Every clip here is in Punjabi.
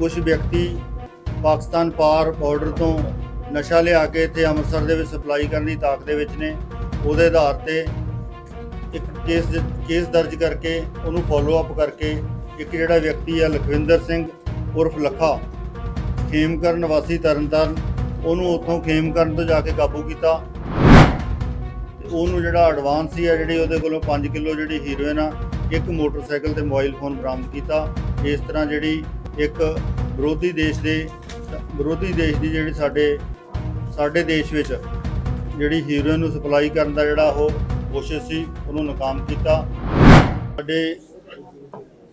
ਕੁਝ ਵਿਅਕਤੀ ਪਾਕਿਸਤਾਨ ਪਾਰ ਬਾਰਡਰ ਤੋਂ ਨਸ਼ਾ ਲਿਆ ਕੇ ਇੱਥੇ ਅੰਮ੍ਰਿਤਸਰ ਦੇ ਵਿੱਚ ਸਪਲਾਈ ਕਰਨ ਦੀ ਤਾਕ ਦੇ ਵਿੱਚ ਨੇ। ਉਹਦੇ ਆਧਾਰ ਤੇ ਇੱਕ ਕੇਸ ਦ- ਕੇਸ ਦਰਜ ਕਰਕੇ ਉਹਨੂੰ ਫੋਲੋ ਅਪ ਕਰਕੇ ਇੱਕ ਜਿਹੜਾ ਵਿਅਕਤੀ ਆ ਲਖਵਿੰਦਰ ਸਿੰਘ ਉਰਫ ਲੱਖਾ ਖੇਮਕਰਨ ਵਾਸੀ ਤਰਨਤਾਰਨ ਉਹਨੂੰ ਉੱਥੋਂ ਖੇਮਕਰਨ ਤੋਂ ਜਾ ਕੇ ਕਾਬੂ ਕੀਤਾ। ਤੇ ਉਹਨੂੰ ਜਿਹੜਾ ਐਡਵਾਂਸ ਸੀ ਆ ਜਿਹੜੀ ਉਹਦੇ ਕੋਲੋਂ 5 ਕਿਲੋ ਜਿਹੜੀ ਹੀਰੋਇਨ ਆ, ਇੱਕ ਮੋਟਰਸਾਈਕਲ ਤੇ ਮੋਬਾਈਲ ਫੋਨ ਬਰਾਮਦ ਕੀਤਾ। ਇਸ ਤਰ੍ਹਾਂ ਜਿਹੜੀ ਇੱਕ ਵਿਰੋਧੀ ਦੇਸ਼ ਦੇ, ਵਿਰੋਧੀ ਦੇਸ਼ ਦੀ ਜਿਹੜੀ ਸਾਡੇ ਸਾਡੇ ਦੇਸ਼ ਵਿੱਚ ਜਿਹੜੀ ਹੀਰੋਇਨ ਨੂੰ ਸਪਲਾਈ ਕਰਨ ਦਾ ਜਿਹੜਾ ਉਹ ਕੋਸ਼ਿਸ਼ ਸੀ, ਉਹਨੂੰ ਨਾਕਾਮ ਕੀਤਾ। ਸਾਡੇ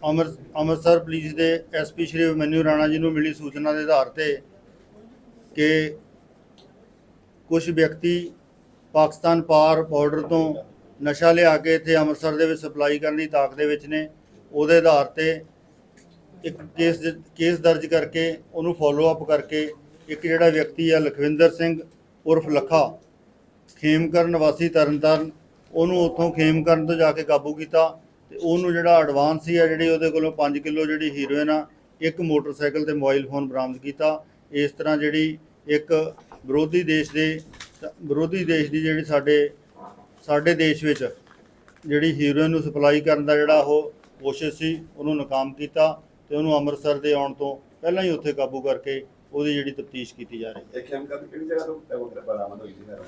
ਅੰਮ੍ਰਿਤ ਅੰਮ੍ਰਿਤਸਰ ਪੁਲਿਸ ਦੇ ਐਸਪੀ ਸ਼੍ਰੀ ਅਭਿਮਨਿਊ ਰਾਣਾ ਜੀ ਨੂੰ ਮਿਲੀ ਸੂਚਨਾ ਦੇ ਆਧਾਰ ਤੇ ਕਿ ਕੁਝ ਵਿਅਕਤੀ ਪਾਕਿਸਤਾਨ ਪਾਰ ਬਾਰਡਰ ਤੋਂ ਨਸ਼ਾ ਲਿਆ ਕੇ ਇੱਥੇ ਅੰਮ੍ਰਿਤਸਰ ਦੇ ਵਿੱਚ ਸਪਲਾਈ ਕਰਨ ਦੀ ਤਾਕ ਦੇ ਵਿੱਚ ਨੇ। ਉਹਦੇ ਆਧਾਰ ਤੇ ਇੱਕ ਕੇਸ ਦ- ਕੇਸ ਦਰਜ ਕਰਕੇ ਉਹਨੂੰ ਫੋਲੋ ਅਪ ਕਰਕੇ ਇੱਕ ਜਿਹੜਾ ਵਿਅਕਤੀ ਆ ਲਖਵਿੰਦਰ ਸਿੰਘ ਉਰਫ ਲੱਖਾ ਖੇਮਕਰਨ ਵਾਸੀ ਤਰਨਤਾਰਨ, ਉਹਨੂੰ ਉੱਥੋਂ ਖੇਮਕਰਨ ਤੋਂ ਜਾ ਕੇ ਕਾਬੂ ਕੀਤਾ ਤੇ ਉਹਨੂੰ ਜਿਹੜਾ ਐਡਵਾਂਸ ਸੀ ਆ ਜਿਹੜੀ ਉਹਦੇ ਕੋਲੋਂ 5 ਕਿਲੋ ਜਿਹੜੀ ਹੀਰੋਇਨ ਆ, ਇੱਕ ਮੋਟਰਸਾਈਕਲ ਤੇ ਮੋਬਾਈਲ ਫੋਨ ਬਰਾਮਦ ਕੀਤਾ। ਇਸ ਤਰ੍ਹਾਂ ਜਿਹੜੀ ਇੱਕ ਵਿਰੋਧੀ ਦੇਸ਼ ਦੇ, ਵਿਰੋਧੀ ਦੇਸ਼ ਦੀ ਜਿਹੜੀ ਸਾਡੇ ਸਾਡੇ ਦੇਸ਼ ਵਿੱਚ ਜਿਹੜੀ ਹੀਰੋਇਨ ਨੂੰ ਸਪਲਾਈ ਕਰਨ ਦਾ ਜਿਹੜਾ ਉਹ ਕੋਸ਼ਿਸ਼ ਸੀ, ਉਹਨੂੰ ਨਾਕਾਮ ਕੀਤਾ। ਤੇ ਉਹਨੂੰ ਅੰਮ੍ਰਿਤਸਰ ਦੇ ਆਉਣ ਤੋਂ ਪਹਿਲਾਂ ਹੀ ਉੱਥੇ ਕਾਬੂ ਕਰਕੇ ਉਹਦੀ ਜਿਹੜੀ ਤਫਤੀਸ਼ ਕੀਤੀ ਜਾ ਰਹੀ ਹੈ। ਇਹ ਖੇਮਕਰ ਕਿਹੜੀ ਜਗ੍ਹਾ ਤੋਂ ਉਹ ਬਰਾਮਦ ਹੋਈ ਸੀ ਸਰ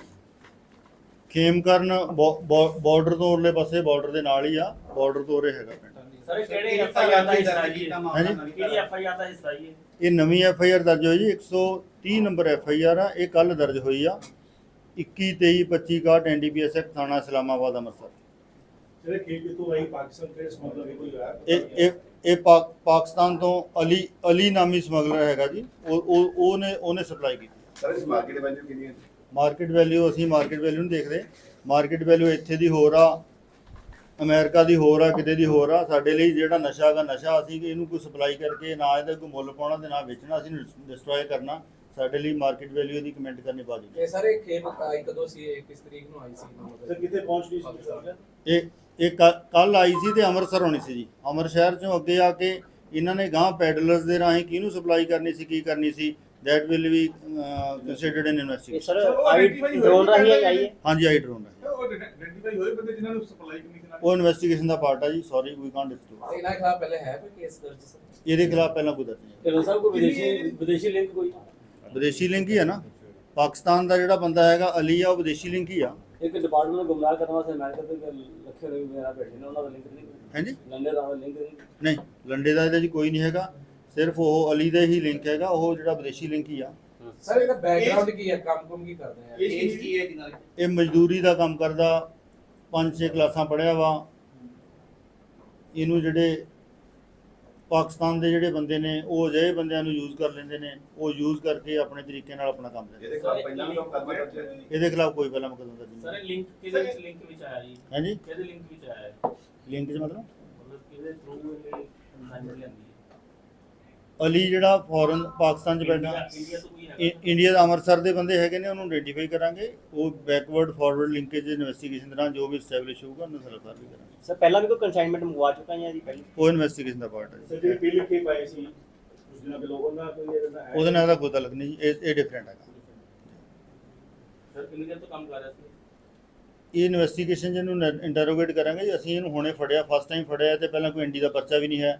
ਖੇਮਕਰਨ ਬਾਰਡਰ ਤੋਂ ਉਰਲੇ ਪਾਸੇ ਬਾਰਡਰ ਦੇ ਨਾਲ ਹੀ ਆ ਬਾਰਡਰ ਤੋਂ ਉਰੇ ਹੈਗਾ ਪਿੰਡ। ਸਰ ਕਿਹੜੇ ਐਫ ਆਈ ਆਰ ਦਾ ਹਿੱਸਾ ਜੀ। ਕਿਹੜੀ ਐਫ ਆਈ ਆਰ ਦਾ ਹਿੱਸਾ ਜੀ ਇਹ? ਇਹ ਨਵੀਂ ਐਫ ਆਈ ਆਰ ਦਰਜ ਹੋਈ ਜੀ 130 ਨੰਬਰ ਐਫ ਆਈ ਆਰ ਆ ਇਹ ਕੱਲ ਦਰਜ ਹੋਈ ਆ। 21 23 25 61 ਐਨਡੀਪੀਐਸ ਐਕਟ ਥਾਣਾ ਇਸਲਾਮਾਬਾਦ ਅੰਮ੍ਰਿਤਸਰ। ਜਿਹੜੇ ਖੇਤ ਕਿਤੋਂ ਆਈ ਪਾਕਿਸਤਾਨ ਕਿਹੜੇ ਸਮਗਲਰ ਵੀ ਕੋਈ ਹੋਇਆ ਇਹ ਇਹ ਇਹ ਪਾਕਿਸਤਾਨ ਤੋਂ ਅਲੀ ਅਲੀ ਨਾਮੀ ਸਮਗਲਰ ਹੈਗਾ ਜੀ। ਉਹ ਉਹ ਉਹਨੇ ਉਹਨੇ ਸਪਲਾਈ ਕੀਤੀ। ਸਰ ਇਸ ਮਾਰਕੀਟ ਦੇ ਵੈਲਿਊ ਕਿੰਨੀ ਹੈ? ਮਾਰਕੀਟ ਵੈਲਿਊ ਅਸੀਂ ਮਾਰਕੀਟ ਵੈਲਿਊ ਨਹੀਂ ਦੇਖਦੇ। ਮਾਰਕੀਟ ਵੈਲਿਊ ਇੱਥੇ ਦੀ ਹੋਰ ਆ ਅਮਰੀਕਾ ਦੀ ਹੋਰ ਆ ਕਿਤੇ ਦੀ ਹੋਰ ਆ। ਸਾਡੇ ਲਈ ਜਿਹੜਾ ਨਸ਼ਾ ਹੈਗਾ ਨਸ਼ਾ ਅਸੀਂ ਇਹਨੂੰ ਕੋਈ ਸਪਲਾਈ ਕਰਕੇ ਨਾ ਇਹਦਾ ਕੋਈ ਮੁੱਲ ਪਾਉਣਾ ਤੇ ਨਾ ਵੇਚਣਾ ਅਸੀਂ ਡਿਸਟਰੋਏ ਕਰਨਾ। ਸਾਡੇ ਲਈ ਮਾਰਕੀਟ ਵੈਲਿਊ ਦੀ ਕਮੈਂਟ ਕਰਨੀ ਬਾਜੀ ਇਹ ਸਾਰੇ ਖੇਪ ਆਈ ਕਦੋਂ ਸੀ ਇਹ ਕਿਸ ਤਰੀਕ ਨੂੰ ਆਈ ਸੀ? ਸਰ ਕਿਤੇ ਪਹੁੰਚ ਗਈ ਸੀ ਸਰ ਇਹ ਇਹ ਕੱਲ ਆਈ ਸੀ ਤੇ ਅੰਮ੍ਰਿਤਸਰ ਹੋਣੀ ਸੀ ਜੀ। ਅੰਮ੍ਰਿਤ ਸ਼ਹਿਰ ਚੋਂ ਅੱਗੇ ਆ ਕੇ ਇਹਨਾਂ ਨੇ ਗਾਂ ਪੈਡਲਰਸ ਦੇ ਰਾਹੀਂ ਕਿਹਨੂੰ ਸਪਲਾਈ ਕਰਨੀ ਸੀ ਕੀ ਕਰਨੀ ਸੀ ਦੈਟ ਵਿਲ ਵੀ ਕੰਸੀਡਰਡ ਇਨ ਇਹ ਇਨਵੈਸਟੀਗੇਸ਼ਨ ਸਰ ਆਈ ਡਰੋਨ ਰਾਹੀਂ ਆਈ ਹੈ? ਹਾਂਜੀ ਆਈ ਡਰੋਨ ਹੈ ਉਹ ਆਇਡੈਂਟੀਫਾਈ ਹੋਏ ਬੰਦੇ ਜਿਨ੍ਹਾਂ ਨੂੰ ਸਪਲਾਈ ਕਰਨੀ ਸੀ ਉਹ ਇਨਵੈਸਟੀਗੇਸ਼ਨ ਦਾ ਪਾਰਟ ਆ ਜੀ ਸੌਰੀ ਵੀ ਕਾਂਟ ਡਿਸਕਲੋਜ਼ ਇਹਨਾਂ ਖਿਲਾਫ ਪਹਿਲੇ ਹੈ ਕੋਈ ਕੇਸ ਦਰਜ ਸਰ? ਇਹਦੇ ਖਿਲਾਫ ਪਹਿਲਾਂ ਕੋਈ ਦਰਜ ਨਹੀਂ ਤੇ ਸਰ ਕੋਈ ਵਿਦੇਸ਼ੀ ਵਿਦੇਸ਼ੀ ਲਿੰਕ ਕੋਈ? ਵਿਦੇਸ਼ੀ ਲਿੰਕ ਹੀ ਹੈ ਨਾ। ਪਾਕਿਸਤਾਨ ਦਾ ਜਿਹੜਾ ਬੰਦਾ ਹੈਗਾ ਅਲੀ ਆ ਉਹ ਵਿਦੇਸ਼ੀ ਲਿੰਕ ਹੀ ਆ। ਇੱਕ ਡਿਪਾਰਟਮੈਂਟ ਨੂੰ ਗੁੰਮਰਾਹ ਕਰਨ ਵਾਸਤੇ ਅਮਰੀਕਾ ਦੇ ਲੱਖੇ ਰੁਪਏ ਮੇਰਾ ਭੇਜੇ ਨੇ ਉਹਨਾਂ ਦਾ ਲਿੰਕ ਨਹੀਂ। ਹਾਂਜੀ? ਲੰਡੇ ਦਾ ਲਿੰਕ ਨਹੀਂ। ਨਹੀਂ ਲੰਡੇ ਦਾ ਇਹਦੇ 'ਚ ਕੋਈ ਨਹੀਂ ਹੈਗਾ। ਸਿਰਫ ਉਹ ਅਲੀ ਦਾ ਹੀ ਲਿੰਕ ਹੈਗਾ ਉਹ ਜਿਹੜਾ ਵਿਦੇਸ਼ੀ ਲਿੰਕ ਹੀ ਆ। ਸਰ ਇਹਦਾ ਬੈਕਗ੍ਰਾਉਂਡ ਕੀ ਹੈ? ਕੰਮ ਕੁਮ ਕੀ ਕਰਦੇ ਆ? ਏਜ ਕੀ ਹੈ ਦੀ ਇਹ ਮਜ਼ਦੂਰੀ ਦਾ ਕੰਮ ਕਰਦਾ ਪੰਜ ਛੇ ਕਲਾਸਾਂ ਪੜ੍ਹਿਆ ਵਾ। ਇਹਨੂੰ ਜਿਹੜੇ ਪਾਕਿਸਤਾਨ ਦੇ ਜਿਹੜੇ ਬੰਦੇ ਨੇ ਉਹ ਅਜਿਹੇ ਬੰਦਿਆਂ ਨੂੰ ਯੂਜ਼ ਕਰ ਲੈਂਦੇ ਨੇ ਉਹ ਯੂਜ਼ ਕਰਕੇ ਆਪਣੇ ਤਰੀਕੇ ਨਾਲ ਆਪਣਾ ਕੰਮ ਲੈਂਦੇ ਇਹਦੇ ਖਿਲਾਫ ਪਹਿਲਾਂ ਵੀ ਲੋਕ ਕਰਵਾ ਕਰਦੇ ਨੇ? ਇਹਦੇ ਖਿਲਾਫ ਕੋਈ ਪਹਿਲਾਂ ਮੁਕੱਦਮਾ ਦਰਜ ਸਰ ਨਹੀਂ ਇਹ ਲਿੰਕ ਕਿਹਦੇ ਵਿੱਚ ਲਿੰਕ ਵਿੱਚ ਆਇਆ ਜੀ? ਹਾਂਜੀ। ਕਿਹਦੇ ਲਿੰਕ ਵਿੱਚ ਆਇਆ ਹੈ ਲਿੰਕ 'ਚ ਮਤਲਬ? ਮਤਲਬ ਕਿਹਦੇ ਥਰੂ ਇਹ ਕੰਸਾਈਨਮੈਂਟ ਲੈਂਦੀ ਹੈ ਅਲੀ ਜਿਹੜਾ ਫੋਰਨ ਪਾਕਿਸਤਾਨ 'ਚ ਬੈਠਾ ਇ- ਇੰਡੀਆ ਦਾ ਅੰਮ੍ਰਿਤਸਰ ਦੇ ਬੰਦੇ ਹੈਗੇ ਨੇ ਉਹਨੂੰ ਆਇਡੈਂਟੀਫਾਈ ਕਰਾਂਗੇ। ਉਹ ਬੈਕਵਰਡ ਫਾਰਵਰਡ ਲਿੰਕੇਜ ਇਨਵੈਸਟੀਗੇਸ਼ਨ ਦੌਰਾਨ ਜੋ ਵੀ ਸਟੈਬਲਿਸ਼ ਹੋਊਗਾ ਉਹਨੂੰ ਸਰਕਾਰ ਵੀ ਕਰਾਂਗੇ। ਸਰ ਪਹਿਲਾਂ ਵੀ ਕੋਈ ਕੰਸਾਈਨਮੈਂਟ ਮੰਗਵਾ ਚੁੱਕਾ ਹੈ ਜੀ ਪਹਿਲਾਂ? ਉਹ ਇਨਵੈਸਟੀਗੇਸ਼ਨ ਦਾ ਪਾਰਟ ਹੈ ਸਰ ਜੀ। ਜਿਹੜੇ ਪੀਲੇ ਖੇਪ ਆਏ ਸੀ ਉਸ ਦਿਨਾਂ ਦੇ ਲੋਕਾਂ ਦਾ ਕੋਈ ਇਹਦਾ ਹੈ? ਉਹਦੇ ਨਾਲ ਦਾ ਕੋਈ ਤਾਲੁਕ ਨਹੀਂ ਜੀ ਇਹ ਇਹ ਡਿਫਰੈਂਟ ਹੈਗਾ। ਸਰ ਕਿੰਨੀ ਦੇਰ ਤੋਂ ਕੰਮ ਕਰ ਰਿਹਾ ਸੀ? ਇਹ ਇਨਵੈਸਟੀਗੇਸ਼ਨ ਜਿਹਨੂੰ ਇੰਟਰੋਗੇਟ ਕਰਾਂਗੇ ਜੀ। ਅਸੀਂ ਇਹਨੂੰ ਹੁਣੇ ਫੜਿਆ ਫਸਟ ਟਾਈਮ ਫੜਿਆ ਤੇ ਪਹਿਲਾਂ ਕੋਈ ਐਨਡੀ ਦਾ ਪਰਚਾ ਵੀ ਨਹੀਂ ਹੈ।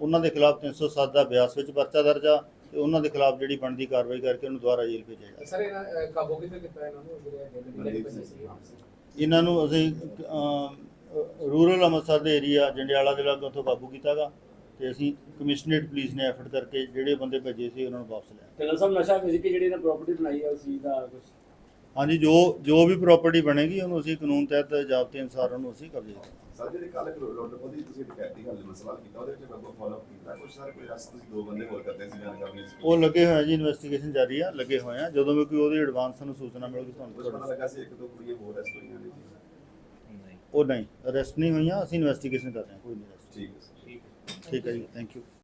ਉਹਨਾਂ ਦੇ ਖਿਲਾਫ 307 ਦਾ ਬਿਆਸ ਵਿੱਚ ਪਰਚਾ ਦਰਜ ਆ ਤੇ ਉਹਨਾਂ ਦੇ ਖਿਲਾਫ ਜਿਹੜੀ ਬਣਦੀ ਕਾਰਵਾਈ ਕਰਕੇ ਉਹਨੂੰ ਦੁਬਾਰਾ ਜੇਲ੍ਹ ਭੇਜਿਆ ਜਾਏਗਾ ਸਰ ਇਹਨਾਂ ਅਹ, ਕਾਬੂ ਕਿੱਥੇ ਕੀਤਾ ਇਹਨਾਂ ਨੂੰ? ਜਿਹੜੇ ਹੈਗੇ ਨੇ। ਸੀ ਇਹਨਾਂ ਨੂੰ ਅਸੀਂ ਰੂਰਲ ਅੰਮ੍ਰਿਤਸਰ ਦੇ ਏਰੀਆ ਜੰਡਿਆਲਾ ਦੇ ਲਾਗੇ ਉੱਥੋਂ ਕਾਬੂ ਕੀਤਾਗਾ ਤੇ ਅਸੀਂ ਕਮਿਸ਼ਨਰੇਟ ਪੁਲਿਸ ਨੇ ਐਫਰਟ ਕਰਕੇ ਜਿਹੜੇ ਬੰਦੇ ਭੇਜੇ ਸੀ ਉਹਨਾਂ ਨੂੰ ਵਾਪਸ ਲਿਆ। ਤੇ ਸਰ ਨਸ਼ਾ ਫਿਜ਼ੀਕਲੀ ਜਿਹੜੀ ਇਹਨਾਂ ਪ੍ਰਾਪਰਟੀ ਬਣਾਈ ਹੈ ਉਸ ਚੀਜ਼ ਦਾ ਕੁਝ ਹਾਂਜੀ ਜੋ ਜੋ ਵੀ ਪ੍ਰਾਪਰਟੀ ਬਣੇਗੀ ਉਹਨੂੰ ਅਸੀਂ ਕਾਨੂੰਨ ਤਹਿਤ ਜ਼ਾਬਤੇ ਅਨੁਸਾਰ ਉਹਨੂੰ ਅਸੀਂ ਕਬਜ਼ੇ ਕਰਾਂਗੇ ਸਰ ਜਿਹੜੇ ਕੱਲ ਰੋਡ ਉਹਦੀ ਤੁਸੀਂ ਡਕੈਤੀ ਗੱਲ ਦਾ ਸਵਾਲ ਕੀਤਾ ਉਹਦੇ ਵਿੱਚ ਅੱਗੋਂ ਫਾਲੋ ਕੀਤਾ ਕੁਝ ਸਰ ਕੋਈ ਰਸ ਤੁਸੀਂ ਦੋ ਬੰਦੇ ਹੋਰ ਕਰਦੇ ਸੀ ਜਾਣਕਾਰੀ ਸੀ। ਉਹ ਲੱਗੇ ਹੋਏ ਆ ਜੀ ਇਨਵੈਸਟੀਗੇਸ਼ਨ ਜਾਰੀ ਆ ਲੱਗੇ ਹੋਏ ਆ। ਜਦੋਂ ਵੀ ਕੋਈ ਉਹਦੀ ਐਡਵਾਂਸ ਸਾਨੂੰ ਸੂਚਨਾ ਮਿਲੂਗੀ ਕੁਝ ਪਤਾ ਤੁਹਾਨੂੰ ਲੱਗਾ ਸੀ ਇੱਕ ਦੋ ਕੁੜੀਆਂ ਹੋਰ ਰੈਸਟ ਹੋਈਆਂ ਨੇ ਜੀ? ਉਹ ਨਹੀਂ ਅਰੈਸਟ ਨਹੀਂ ਹੋਈਆਂ ਅਸੀਂ ਇਨਵੈਸਟੀਗੇਸ਼ਨ ਕਰ ਰਹੇ ਹਾਂ ਕੋਈ ਨਹੀਂ arrest। ਠੀਕ ਹੈ ਸਰ। ਠੀਕ ਹੈ। ਠੀਕ ਹੈ ਜੀ ਥੈਂਕ ਯੂ